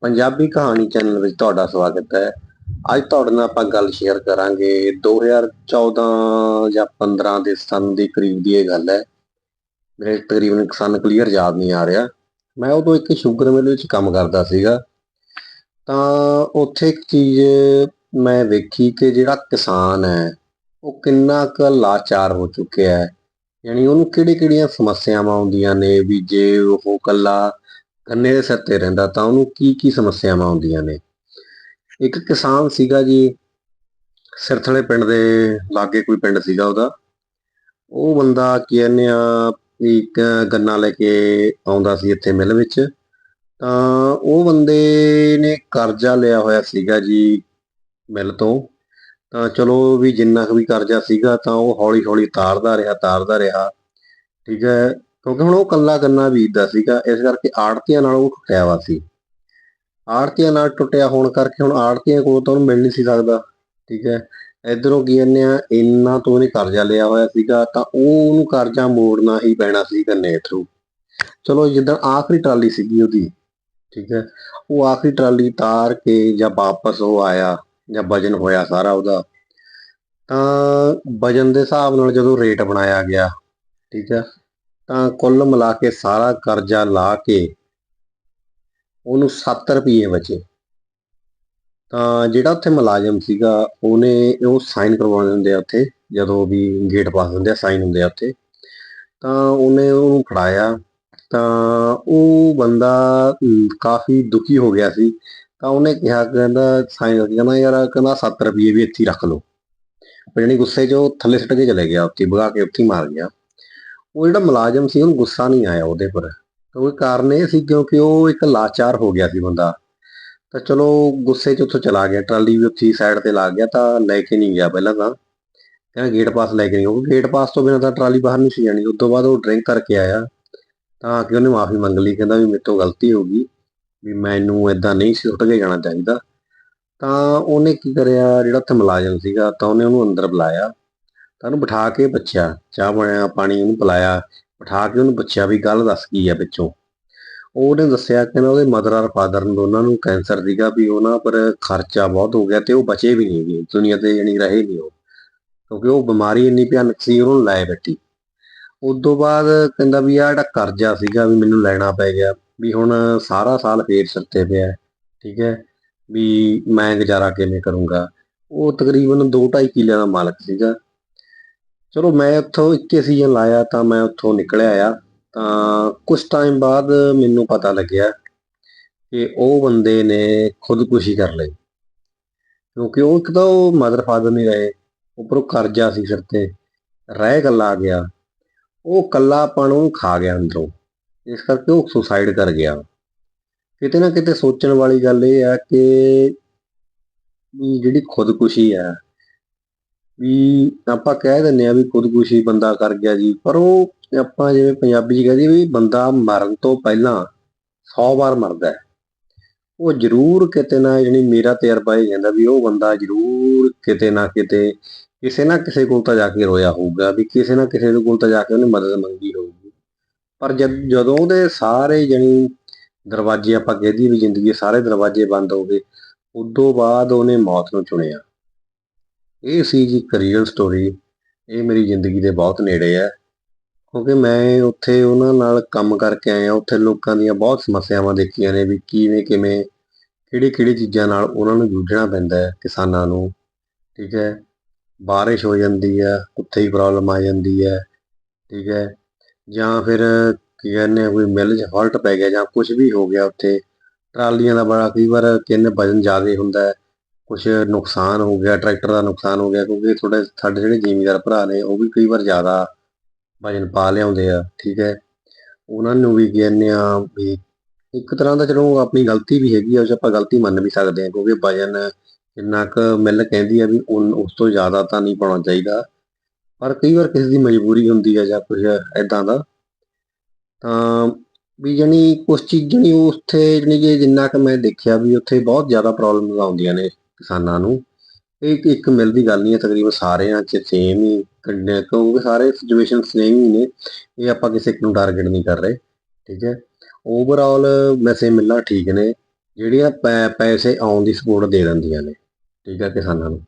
ਪੰਜਾਬੀ ਕਹਾਣੀ ਚੈਨਲ ਵਿੱਚ ਤੁਹਾਡਾ ਸਵਾਗਤ ਹੈ। ਅੱਜ ਤੁਹਾਡੇ ਨਾਲ ਆਪਾਂ ਗੱਲ ਸ਼ੇਅਰ ਕਰਾਂਗੇ 2014 ਜਾਂ 15 ਦੇ ਸੰਨ ਦੇ ਕਰੀਬ ਦੀ ਇਹ ਗੱਲ ਹੈ। ਮੇਰੇ ਤਕਰੀਬਨ ਸਨ ਕਲੀਅਰ ਯਾਦ ਨਹੀਂ ਆ ਰਿਹਾ। ਮੈਂ ਉਦੋਂ ਇੱਕ ਸ਼ੂਗਰ ਮਿਲ ਵਿੱਚ ਕੰਮ ਕਰਦਾ ਸੀਗਾ। ਤਾਂ ਉੱਥੇ ਇੱਕ ਚੀਜ਼ ਮੈਂ ਵੇਖੀ ਕਿ ਜਿਹੜਾ ਕਿਸਾਨ ਹੈ, ਉਹ ਕਿੰਨਾ ਕੁ ਲਾਚਾਰ ਹੋ ਚੁੱਕਿਆ ਹੈ। ਯਾਨੀ ਉਹਨੂੰ ਕਿਹੜੀ ਕਿਹੜੀਆਂ ਸਮੱਸਿਆਵਾਂ ਆਉਂਦੀਆਂ ਨੇ ਵੀ ਜੇ ਉਹ ਕੱਲਾ ਗੰਨੇ ਦੇ ਸਿਰ ਤੇ ਰਹਿੰਦਾ ਤਾਂ ਉਹਨੂੰ ਕੀ ਕੀ ਸਮੱਸਿਆਵਾਂ ਆਉਂਦੀਆਂ ਨੇ? ਇੱਕ ਕਿਸਾਨ ਸੀਗਾ ਜੀ, ਸਿਰਥਲੇ ਪਿੰਡ ਦੇ ਲਾਗੇ ਕੋਈ ਪਿੰਡ ਸੀਗਾ ਉਹਦਾ। ਉਹ ਬੰਦਾ ਕੀ ਕਹਿੰਦੇ ਆ ਇੱਕ ਗੰਨਾ ਲੈ ਕੇ ਆਉਂਦਾ ਸੀ ਇੱਥੇ ਮਿਲ ਵਿੱਚ। ਤਾਂ ਉਹ ਬੰਦੇ ਨੇ ਕਰਜ਼ਾ ਲਿਆ ਹੋਇਆ ਸੀਗਾ ਜੀ ਮਿਲ ਤੋਂ। ਤਾਂ ਚਲੋ ਵੀ ਜਿੰਨਾ ਕੁ ਵੀ ਕਰਜ਼ਾ ਸੀਗਾ ਤਾਂ ਉਹ ਹੌਲੀ ਹੌਲੀ ਤਾਰਦਾ ਰਿਹਾ ਤਾਰਦਾ ਰਿਹਾ। ਠੀਕ ਹੈ ਕਿਉਂਕਿ ਹੁਣ ਉਹ ਕੱਲਾ ਗੰਨਾ ਬੀਜਦਾ ਸੀਗਾ, ਇਸ ਕਰਕੇ ਆੜਤੀਆਂ ਨਾਲ ਉਹ ਟੁੱਟਿਆ ਵਾ ਸੀ। ਆੜਤੀਆਂ ਨਾਲ ਟੁੱਟਿਆ ਹੋਣ ਕਰਕੇ ਹੁਣ ਆੜਤੀਆਂ ਕੋਲ ਤਾਂ ਉਹਨੂੰ ਮਿਲ ਨਹੀਂ ਸੀ ਸਕਦਾ, ਠੀਕ ਹੈ। ਇਧਰੋਂ ਕੀ ਕਹਿੰਦੇ ਆ, ਇੰਨਾ ਤੋਂ ਉਹਨੇ ਕਰਜ਼ਾ ਲਿਆ ਹੋਇਆ ਸੀਗਾ, ਤਾਂ ਉਹ ਉਹਨੂੰ ਕਰਜ਼ਾ ਮੋੜਨਾ ਹੀ ਪੈਣਾ ਸੀ ਕੰਨੇ ਥਰੂ। ਚਲੋ ਜਿੱਦਾਂ ਆਖਰੀ ਟਰਾਲੀ ਸੀਗੀ ਉਹਦੀ, ਠੀਕ ਹੈ। ਉਹ ਆਖਰੀ ਟਰਾਲੀ ਤਾਰ ਕੇ ਜਾਂ ਵਾਪਸ ਉਹ ਆਇਆ, ਜਾਂ ਵਜਨ ਹੋਇਆ ਸਾਰਾ ਉਹਦਾ। ਤਾਂ ਵਜਨ ਦੇ ਹਿਸਾਬ ਨਾਲ ਜਦੋਂ ਰੇਟ ਬਣਾਇਆ ਗਿਆ, ਠੀਕ ਹੈ। ਤਾਂ ਕੁੱਲ ਮਿਲਾ ਕੇ ਸਾਰਾ ਕਰਜ਼ਾ ਲਾ ਕੇ ਉਹਨੂੰ 7 ਰੁਪਏ ਬਚੇ। ਤਾਂ ਜਿਹੜਾ ਉੱਥੇ ਮੁਲਾਜ਼ਮ ਸੀਗਾ, ਉਹਨੇ ਉਹ ਸਾਈਨ ਕਰਵਾਉਂਦੇ ਹੁੰਦੇ ਆ ਉੱਥੇ, ਜਦੋਂ ਵੀ ਗੇਟ ਪਾਸ ਹੁੰਦੇ ਆ, ਸਾਈਨ ਹੁੰਦੇ ਆ ਉੱਥੇ। ਤਾਂ ਉਹਨੇ ਉਹਨੂੰ ਖੜਾਇਆ ਤਾਂ ਉਹ ਬੰਦਾ ਕਾਫੀ ਦੁਖੀ ਹੋ ਗਿਆ ਸੀ। ਤਾਂ ਉਹਨੇ ਕਿਹਾ, ਕਹਿੰਦਾ, ਸਾਈਨ ਕਹਿੰਦਾ, ਯਾਰ, ਕਹਿੰਦਾ 7 ਰੁਪਏ ਵੀ ਇੱਥੇ ਰੱਖ ਲਓ। ਪਰ ਜਣੀ ਗੁੱਸੇ 'ਚ ਉਹ ਥੱਲੇ ਸਿੱਟ ਕੇ ਚਲੇ ਗਿਆ, ਉੱਥੇ ਭਗਾ ਕੇ ਉੱਥੇ ਮਾਰ ਗਿਆ। ਉਹ ਜਿਹੜਾ ਮੁਲਾਜ਼ਮ ਸੀ, ਉਹਨੂੰ ਗੁੱਸਾ ਨਹੀਂ ਆਇਆ ਉਹਦੇ ਪਰ। ਕਿਉਂਕਿ ਕਾਰਨ ਇਹ ਸੀ ਕਿਉਂਕਿ ਉਹ ਇੱਕ ਲਾਚਾਰ ਹੋ ਗਿਆ ਸੀ ਬੰਦਾ। ਤਾਂ ਚਲੋ, ਗੁੱਸੇ 'ਚ ਉੱਥੋਂ ਚਲਾ ਗਿਆ, ਟਰਾਲੀ ਵੀ ਉੱਥੇ ਸਾਈਡ ਤੇ ਲਾ ਗਿਆ, ਤਾਂ ਲੈ ਕੇ ਨਹੀਂ ਗਿਆ ਪਹਿਲਾਂ ਤਾਂ। ਕਹਿੰਦਾ ਗੇਟ ਪਾਸ ਲੈ ਕੇ ਨਹੀਂ ਉਹ ਗੇਟ ਪਾਸ ਤੋਂ ਬਿਨਾਂ ਤਾਂ ਟਰਾਲੀ ਬਾਹਰ ਨਹੀਂ ਸੀ ਜਾਣੀ। ਉਸ ਤੋਂ ਬਾਅਦ ਉਹ ਡਰਿੰਕ ਕਰਕੇ ਆਇਆ, ਤਾਂ ਕਿ ਉਹਨੇ ਮਾਫੀ ਮੰਗ ਲਈ, ਕਹਿੰਦਾ ਵੀ ਮੇਰੇ ਤੋਂ ਗਲਤੀ ਹੋ ਗਈ, ਵੀ ਮੈਨੂੰ ਇਦਾਂ ਨਹੀਂ ਸੀ, ਉੱਠ ਕੇ ਜਾਣਾ ਚਾਹੀਦਾ। ਤਾਂ ਉਹਨੇ ਕੀ ਕਰਿਆ, ਜਿਹੜਾ ਉੱਥੇ ਮੁਲਾਜ਼ਮ ਸੀਗਾ, ਤਾਂ ਉਹਨੇ ਉਹਨੂੰ ਅੰਦਰ ਬੁਲਾਇਆ। ਤਾਂ ਉਹਨੂੰ ਬਿਠਾ ਕੇ ਪੁੱਛਿਆ, ਚਾਹ ਬਣਿਆ, ਪਾਣੀ ਉਹਨੂੰ ਪਿਲਾਇਆ, ਬਿਠਾ ਕੇ ਉਹਨੂੰ ਪੁੱਛਿਆ ਵੀ ਗੱਲ ਦੱਸ ਕੀ ਆ ਵਿੱਚੋਂ ਉਹਨੇ ਦੱਸਿਆ ਕਿ ਉਹਦੇ ਮਦਰ ਔਰ ਫਾਦਰ ਨੂੰ ਦੋਨਾਂ ਨੂੰ ਕੈਂਸਰ ਸੀਗਾ ਵੀ ਉਹਨਾਂ ਪਰ ਖਰਚਾ ਬਹੁਤ ਹੋ ਗਿਆ ਤੇ ਉਹ ਬਚੇ ਵੀ ਨਹੀਂ ਗਏ ਦੁਨੀਆ ਤੇ ਜਣੀ ਰਹੇ ਨਹੀਂ ਉਹ। ਕਿਉਂਕਿ ਉਹ ਬਿਮਾਰੀ ਇੰਨੀ ਭਿਆਨਕ ਸੀ, ਉਹਨੂੰ ਲੈ ਬੈਠੀ। ਉਸ ਤੋਂ ਬਾਅਦ ਕਹਿੰਦਾ ਵੀ ਆ ਜਿਹੜਾ ਕਰਜ਼ਾ ਸੀਗਾ ਵੀ ਮੈਨੂੰ ਲੈਣਾ ਪੈ ਗਿਆ, ਵੀ ਹੁਣ ਸਾਰਾ ਸਾਲ ਫੇਰ ਸਿਰ ਪਿਆ, ਠੀਕ ਹੈ, ਵੀ ਮੈਂ ਗੁਜ਼ਾਰਾ ਕਿਵੇਂ ਕਰੂੰਗਾ। ਉਹ ਤਕਰੀਬਨ 2.5 ਕਿੱਲਿਆਂ ਦਾ ਮਾਲਕ ਸੀਗਾ। ਚਲੋ ਮੈਂ ਉੱਥੋਂ ਇੱਕੇ ਸੀਜ਼ਨ ਲਾਇਆ ਤਾਂ ਮੈਂ ਉੱਥੋਂ ਨਿਕਲਿਆ ਆ। ਤਾਂ ਕੁਝ ਟਾਈਮ ਬਾਅਦ ਮੈਨੂੰ ਪਤਾ ਲੱਗਿਆ ਕਿ ਉਹ ਬੰਦੇ ਨੇ ਖੁਦਕੁਸ਼ੀ ਕਰ ਲਈ। ਕਿਉਂਕਿ ਉਹ ਇੱਕ ਤਾਂ ਉਹ ਮਦਰ ਫਾਦਰ ਨਹੀਂ ਰਹੇ, ਉੱਪਰੋਂ ਕਰਜ਼ਾ ਸੀ ਸਿਰ ਤੇ, ਰਹਿ ਗੱਲਾ ਆ ਗਿਆ। ਉਹ ਕੱਲਾਪਣ ਨੂੰ ਖਾ ਗਿਆ ਅੰਦਰੋਂ, ਇਸ ਕਰਕੇ ਉਹ ਸੁਸਾਈਡ ਕਰ ਗਿਆ। ਕਿਤੇ ਨਾ ਕਿਤੇ ਸੋਚਣ ਵਾਲੀ ਗੱਲ ਇਹ ਹੈ ਕਿ ਜਿਹੜੀ ਖੁਦਕੁਸ਼ੀ ਹੈ ਵੀ ਆਪਾਂ ਕਹਿ ਦਿੰਨੇ ਆ ਵੀ ਖੁਦਕੁਸ਼ੀ ਬੰਦਾ ਕਰ ਗਿਆ ਜੀ, ਪਰ ਉਹ ਆਪਾਂ ਜਿਵੇਂ ਪੰਜਾਬੀ 'ਚ ਕਹਦੇ ਵੀ ਬੰਦਾ ਮਰਨ ਤੋਂ ਪਹਿਲਾਂ 100 ਵਾਰ ਮਰਦਾ ਹੈ। ਉਹ ਜ਼ਰੂਰ ਕਿਤੇ ਨਾ ਜਿਹੜੀ ਮੇਰਾ ਤਜਰਬਾ ਇਹ ਕਹਿੰਦਾ ਵੀ ਉਹ ਬੰਦਾ ਜ਼ਰੂਰ ਕਿਤੇ ਨਾ ਕਿਤੇ ਕਿਸੇ ਨਾ ਕਿਸੇ ਕੋਲ ਤਾਂ ਜਾ ਕੇ ਰੋਇਆ ਹੋਊਗਾ, ਵੀ ਕਿਸੇ ਨਾ ਕਿਸੇ ਦੇ ਕੋਲ ਤਾਂ ਜਾ ਕੇ ਉਹਨੇ ਮਦਦ ਮੰਗੀ ਹੋਊਗੀ। ਪਰ ਜਦ, ਜਦੋਂ ਉਹਦੇ ਸਾਰੇ ਜਣੀ ਦਰਵਾਜ਼ੇ ਆਪਾਂ ਕਹਦੀ ਵੀ ਜ਼ਿੰਦਗੀ ਸਾਰੇ ਦਰਵਾਜ਼ੇ ਬੰਦ ਹੋ ਗਏ, ਉਦੋਂ ਬਾਅਦ ਉਹਨੇ ਮੌਤ ਨੂੰ ਚੁਣਿਆ। ਇਹ ਸੀ ਜੀ ਕਰੀਅਰ ਸਟੋਰੀ ਇਹ ਮੇਰੀ ਜ਼ਿੰਦਗੀ ਦੇ ਬਹੁਤ ਨੇੜੇ ਹੈ। ਕਿਉਂਕਿ ਮੈਂ ਉੱਥੇ ਉਹਨਾਂ ਨਾਲ ਕੰਮ ਕਰਕੇ ਆਇਆ। ਉੱਥੇ ਲੋਕਾਂ ਦੀਆਂ ਬਹੁਤ ਸਮੱਸਿਆਵਾਂ ਦੇਖੀਆਂ ਨੇ ਵੀ ਕਿਵੇਂ ਕਿਵੇਂ, ਕਿਹੜੀ ਕਿਹੜੀ ਚੀਜ਼ਾਂ ਨਾਲ ਉਹਨਾਂ ਨੂੰ ਜੂਝਣਾ ਪੈਂਦਾ ਹੈ ਕਿਸਾਨਾਂ ਨੂੰ। ਠੀਕ ਹੈ। ਬਾਰਿਸ਼ ਹੋ ਜਾਂਦੀ ਹੈ, ਉੱਥੇ ਹੀ ਪ੍ਰੋਬਲਮ ਆ ਜਾਂਦੀ ਹੈ। ਠੀਕ ਹੈ। ਜਾਂ ਫਿਰ ਕੀ ਕਹਿੰਦੇ ਕੋਈ ਮਿਲ 'ਚ ਫਾਲਟ ਪੈ ਗਿਆ ਜਾਂ ਕੁਝ ਵੀ ਹੋ ਗਿਆ ਉੱਥੇ। ਟਰਾਲੀਆਂ ਦਾ ਬੜਾ, ਕਈ ਵਾਰ ਕਿੰਨੇ ਵਜਨ ਜ਼ਿਆਦਾ ਹੁੰਦਾ ਹੈ। ਕੁਝ ਨੁਕਸਾਨ ਹੋ ਗਿਆ, ਟਰੈਕਟਰ ਦਾ ਨੁਕਸਾਨ ਹੋ ਗਿਆ, ਕਿਉਂਕਿ ਥੋੜੇ ਸਾਡੇ ਜਿਹੜੇ ਜ਼ਿਮੀਦਾਰ ਭਰਾ ਨੇ, ਉਹ ਵੀ ਕਈ ਵਾਰ ਜ਼ਿਆਦਾ ਵਜਨ ਪਾ ਲਿਆਉਂਦੇ ਆ, ਠੀਕ ਹੈ। ਉਹਨਾਂ ਨੂੰ ਵੀ ਕਹਿੰਦੇ ਆ ਵੀ ਇੱਕ ਤਰ੍ਹਾਂ ਦਾ ਚਲੋ ਆਪਣੀ ਗਲਤੀ ਵੀ ਹੈਗੀ ਆ ਉਸ ਆਪਾਂ ਗਲਤੀ ਮੰਨ ਵੀ ਸਕਦੇ ਆ ਕਿਉਂਕਿ ਵਜਨ ਜਿੰਨਾ ਕੁ ਮਿਲ ਕਹਿੰਦੀ ਆ ਵੀ ਉਸ ਤੋਂ ਜ਼ਿਆਦਾ ਤਾਂ ਨਹੀਂ ਪਾਉਣਾ ਚਾਹੀਦਾ। ਪਰ ਕਈ ਵਾਰ ਕਿਸੇ ਦੀ ਮਜਬੂਰੀ ਹੁੰਦੀ ਆ ਜਾਂ ਕੁਝ ਐਦਾਂ ਦਾ। ਤਾਂ ਵੀ ਜਣੀ ਕੁਝ ਚੀਜ਼ ਜਣੀ ਉੱਥੇ ਜਣੀ ਕਿ ਜਿੰਨਾ ਕਿ ਮੈਂ ਦੇਖਿਆ ਵੀ ਉੱਥੇ ਬਹੁਤ ਜ਼ਿਆਦਾ ਪ੍ਰੋਬਲਮਸ ਆਉਂਦੀਆਂ ਨੇ। ਕਿਸਾਨਾਂ ਨੂੰ। ਇਹ ਇੱਕ ਮਿਲ ਦੀ ਗੱਲ ਨਹੀਂ ਹੈ, ਤਕਰੀਬਨ ਸਾਰਿਆਂ 'ਚ ਸੇਮ ਹੀ ਕੰਡੇ ਕਿਉਂਕਿ ਸਾਰੇ ਸਿਚੁਏਸ਼ਨ ਸੇਮ ਹੀ ਨੇ। ਇਹ ਆਪਾਂ ਕਿਸੇ ਨੂੰ ਟਾਰਗੇਟ ਨਹੀਂ ਕਰ ਰਹੇ, ਠੀਕ ਹੈ। ਓਵਰਆਲ ਵੈਸੇ ਮਿਲਣਾ ਠੀਕ ਨੇ, ਜਿਹੜੀਆਂ ਪੈ- ਪੈਸੇ ਆਉਣ ਦੀ ਸਪੋਰਟ ਦੇ ਦਿੰਦੀਆਂ ਨੇ, ਠੀਕ ਹੈ ਕਿਸਾਨਾਂ ਨੂੰ।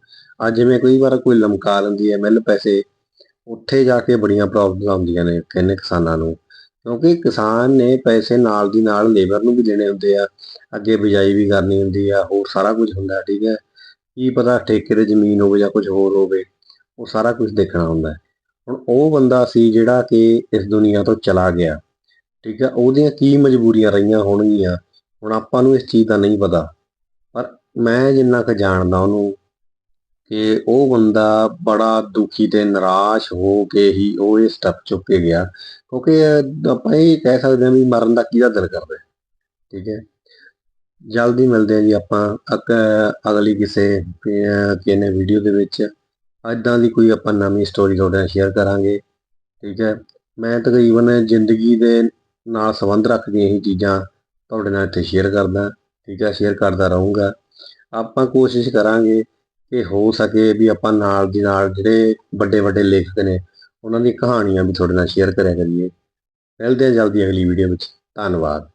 ਅੱਜ ਜਿਵੇਂ ਕਈ ਵਾਰ ਕੋਈ ਲਮਕਾ ਲੈਂਦੀ ਹੈ, ਮਿਲ ਪੈਸੇ, ਉੱਥੇ ਜਾ ਕੇ ਬੜੀਆਂ ਪ੍ਰੋਬਲਮਸ ਆਉਂਦੀਆਂ ਨੇ, ਕਹਿੰਦੇ ਕਿਸਾਨਾਂ ਨੂੰ। ਕਿਉਂਕਿ ਕਿਸਾਨ ਨੇ ਪੈਸੇ ਨਾਲ ਦੀ ਨਾਲ ਲੇਬਰ ਨੂੰ ਵੀ ਦੇਣੇ ਹੁੰਦੇ ਆ, ਅੱਗੇ ਬਿਜਾਈ ਵੀ ਕਰਨੀ ਹੁੰਦੀ ਆ, ਹੋਰ ਸਾਰਾ ਕੁਝ ਹੁੰਦਾ, ਠੀਕ ਹੈ। ਕੀ ਪਤਾ ਠੇਕੇ ਤੇ ਜ਼ਮੀਨ ਹੋਵੇ ਜਾਂ ਕੁਝ ਹੋਰ ਹੋਵੇ, ਉਹ ਸਾਰਾ ਕੁਝ ਦੇਖਣਾ ਹੁੰਦਾ। ਹੁਣ ਉਹ ਬੰਦਾ ਸੀ ਜਿਹੜਾ ਕਿ ਇਸ ਦੁਨੀਆ ਤੋਂ ਚਲਾ ਗਿਆ, ਠੀਕ ਹੈ। ਉਹਦੀਆਂ ਕੀ ਮਜਬੂਰੀਆਂ ਰਹੀਆਂ ਹੋਣਗੀਆਂ, ਹੁਣ ਆਪਾਂ ਨੂੰ ਇਸ ਚੀਜ਼ ਦਾ ਨਹੀਂ ਪਤਾ। ਪਰ ਮੈਂ ਜਿੰਨਾ ਕੁ ਜਾਣਦਾ ਉਹਨੂੰ ਕਿ ਉਹ ਬੰਦਾ ਬੜਾ ਦੁਖੀ ਤੇ ਨਿਰਾਸ਼ ਹੋ ਕੇ ਹੀ ਉਹ ਇਹ ਸਟੈਪ ਚੁੱਕ ਕੇ ਗਿਆ। ਕਿਉਂਕਿ ਆਪਾਂ ਇਹ ਕਹਿ ਸਕਦੇ ਹਾਂ ਵੀ ਮਰਨ ਦਾ ਕਿਹਦਾ ਦਿਲ ਕਰਦਾ ਠੀਕ ਹੈ? ਜਲਦੀ ਮਿਲਦੇ ਹਾਂ ਜੀ ਆਪਾਂ। ਅਗਲੀ ਕਿਸੇ ਅਹ, ਵੀਡੀਓ ਦੇ ਵਿੱਚ ਐਦਾਂ ਦੀ ਕੋਈ ਆਪਾਂ ਨਵੀਂ ਸਟੋਰੀ ਤੁਹਾਡੇ ਨਾਲ ਸ਼ੇਅਰ ਕਰਾਂਗੇ ਠੀਕ ਹੈ? ਮੈਂ ਤਕਰੀਬਨ ਜ਼ਿੰਦਗੀ ਦੇ ਨਾਲ ਸੰਬੰਧ ਰੱਖਦੀਆਂ ਇਹੀ ਚੀਜ਼ਾਂ ਤੁਹਾਡੇ ਨਾਲ ਇੱਥੇ ਸ਼ੇਅਰ ਕਰਦਾ ਠੀਕ ਹੈ? ਸ਼ੇਅਰ ਕਰਦਾ ਰਹੂੰਗਾ। ਆਪਾਂ ਕੋਸ਼ਿਸ਼ ਕਰਾਂਗੇ ਕਿ ਹੋ ਸਕੇ ਵੀ ਆਪਾਂ ਨਾਲ ਦੀ ਨਾਲ ਜਿਹੜੇ ਵੱਡੇ ਵੱਡੇ ਲੇਖਕ ਨੇ, ਉਹਨਾਂ ਦੀ ਕਹਾਣੀਆਂ ਵੀ ਤੁਹਾਡੇ ਨਾਲ ਸ਼ੇਅਰ ਕਰਿਆ ਕਰੀਏ। ਮਿਲਦੇ ਹਾਂ ਜਲਦੀ ਅਗਲੀ ਵੀਡੀਓ ਵਿੱਚ। ਧੰਨਵਾਦ।